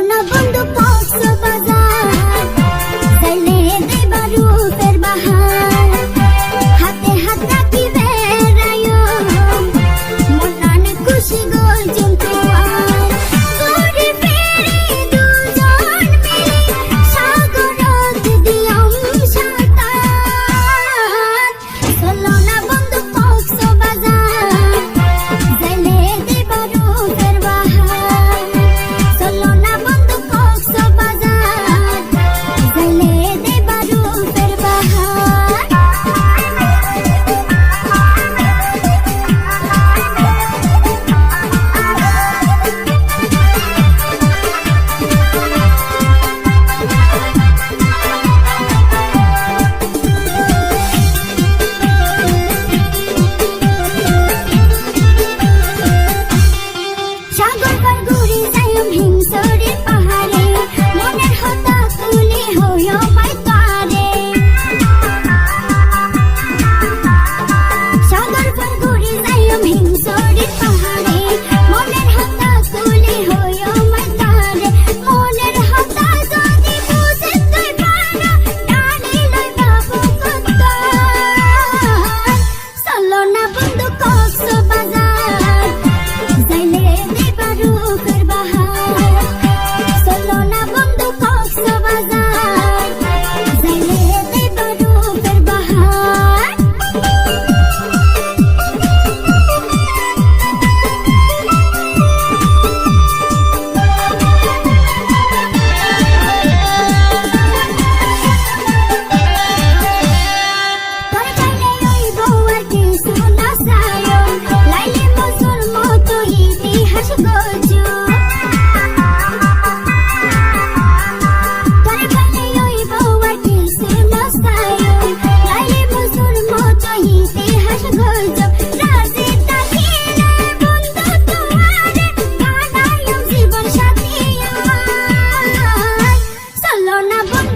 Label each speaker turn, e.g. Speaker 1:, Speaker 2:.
Speaker 1: Another. no. দিতে পারুক Abone